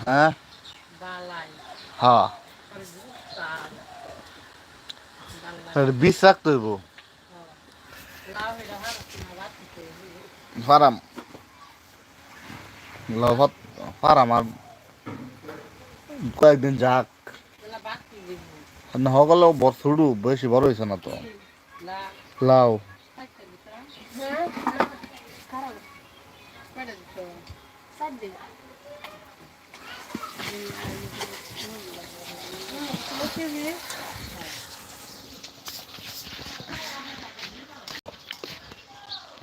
হ্যাঁ হ্যাঁ বিষ রাখতে হইব. ফারাম লভত ফারাম আর কয়েকদিন যাক. না হগলেও বড় ছোড়ু বেশি বড় হয়েছে না তো Lah,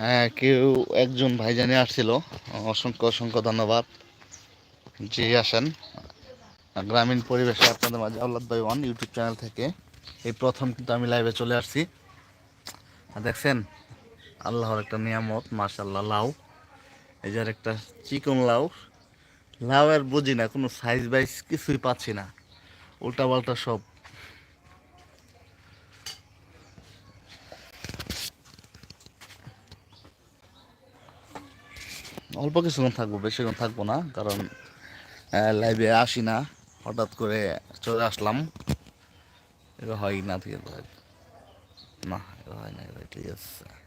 হ্যাঁ কেউ একজন ভাইজানি আসছিল। অসংখ্য অসংখ্য ধন্যবাদ। জি, আসেন। গ্রামীণ পরিবেশে আপনাদের মাঝে আল্লাহ ভাই ওয়ান ইউটিউব চ্যানেল থেকে। এই প্রথম কিন্তু আমি লাইভে চলে আসছি। দেখছেন, আল্লাহর একটা নিয়ামত মার্শাল্লাহ লাউ। এই যে একটা চিকন লাউ। লাউ আর বুঝি না, কোনো সাইজ বাইজ কিছুই পাচ্ছি না। উল্টা পাল্টা সব। অল্প কিছুক্ষণ থাকব, বেশিক্ষণ থাকব না, কারণ লাইভে আসি না। হঠাৎ করে চলে আসলাম। এটা হয় না, ঠিক আছে না এটা হয় না ঠিক আছে।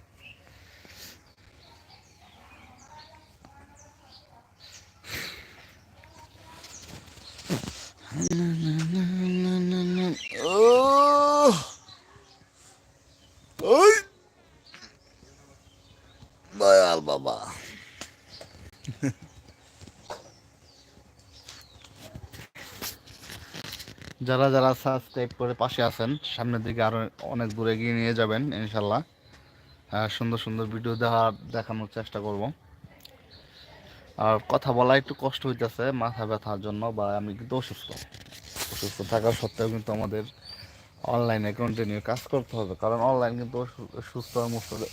যারা যারা সাবস্ক্রাইব করে পাশে আছেন, সামনের দিকে আরও অনেক দূরে এগিয়ে নিয়ে যাবেন, ইনশাল্লাহ। সুন্দর সুন্দর ভিডিও দেওয়ার দেখানোর চেষ্টা করব। আর কথা বলা একটু কষ্ট হইতেছে, মাথা ব্যথার জন্য বা আমি কিন্তু অসুস্থ। অসুস্থ থাকার সত্ত্বেও কিন্তু আমাদের অনলাইনে কন্টিনিউ কাজ করতে হবে, কারণ অনলাইন কিন্তু সুস্থ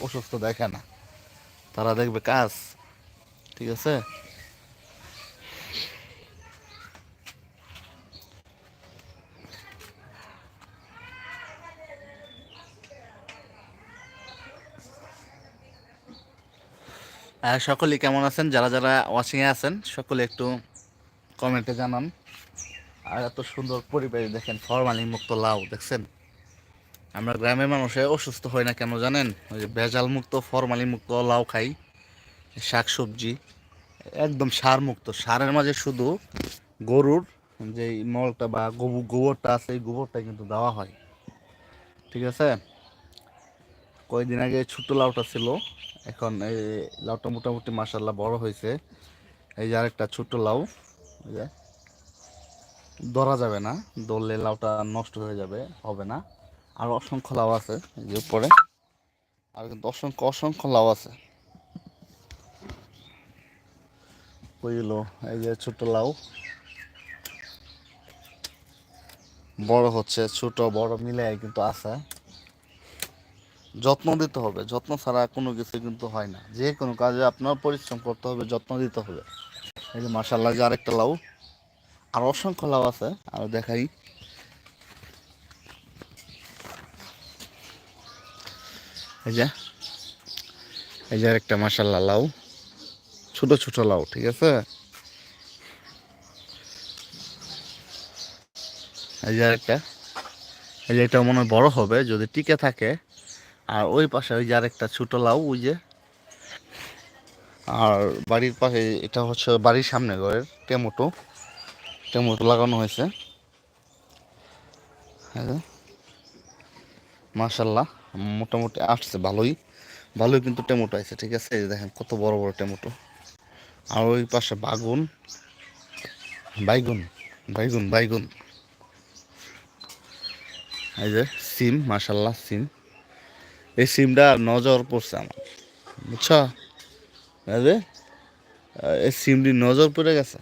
অসুস্থ দেখে না। তারা দেখবে কাজ, ঠিক আছে? সকলেই কেমন আছেন? যারা যারা ওয়াচিংয়ে আছেন, সকলে একটু কমেন্টে জানান। আর এত সুন্দর পরিবেশ দেখেন ফরমালিন মুক্ত লাউ, দেখছেন? আমরা গ্রামের মানুষে অসুস্থ হয় না কেন জানেন? ওই যে ভেজাল মুক্ত ফরমালিন মুক্ত লাউ খাই শাক সবজি একদম সার মুক্ত। সারের মাঝে শুধু গরুর যে মলটা বা গোবর, গোবরটা আছে, এই গোবরটা কিন্তু দেওয়া হয়। ঠিক আছে? কয়েকদিন আগে ছোট লাউটা ছিল। এখন এই লাউটা মোটামুটি মাসাল্লাহ বড় হয়েছে। এই যে আরেকটা ছোট লাউ ধরা যাবে না, ধরলে লাউটা নষ্ট হয়ে যাবে, হবে না। আর অসংখ্য লাউ আছে যে উপরে। আর কিন্তু অসংখ্য অসংখ্য লাউ আছে। বুঝলো এই যে ছোট লাউ। বড় হচ্ছে, ছোট, বড় মিলে কিন্তু আছে। যত্ন দিতে হবে। যত্ন ছাড়া কোনো কিছু কিন্তু হয় না। যে কোনো কাজে আপনার পরিশ্রম করতে হবে, যত্ন দিতে হবে। এই যে মার্শাল্লাহ যে আরেকটা লাউ, আর অসংখ্য লাউ আছে। আর দেখাই। এই যে এই যে আরেকটা মার্শাল্লাহ লাউ। ছোট ছোট লাউ, ঠিক আছে? এই যে আরেকটা। এই যে এটা মনে হয় বড় হবে, যদি টিকে থাকে। আর ওই পাশে ওই যে আরেকটা ছোট লাউ, ওই যে। আর বাড়ির পাশে এটা হচ্ছে বাড়ির সামনে ঘরের টেমোটো। টেমোটো লাগানো হয়েছে। মাশাল্লাহ মোটামুটি আসছে ভালোই। ভালোই কিন্তু টেমোটো আছে, ঠিক আছে? দেখেন কত বড় বড় টেমোটো। আর ওই পাশে বাগুন। বাইগুন বাইগুন বাইগুন। এই যে, সিম মাশাল্লাহ সিম। এই সিমটা নজর পড়ছে আমার, বুঝছ? যে, এই সিমটি নজর পড়ে গেছে।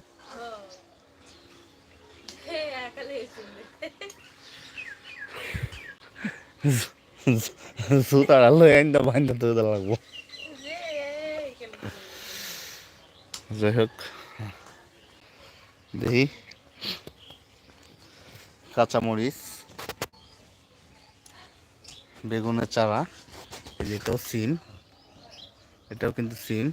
যাই হোক, দেখি। কাঁচামরিচ। বেগুনের চারা এই যে এটাও সিম এটাও কিন্তু সিম।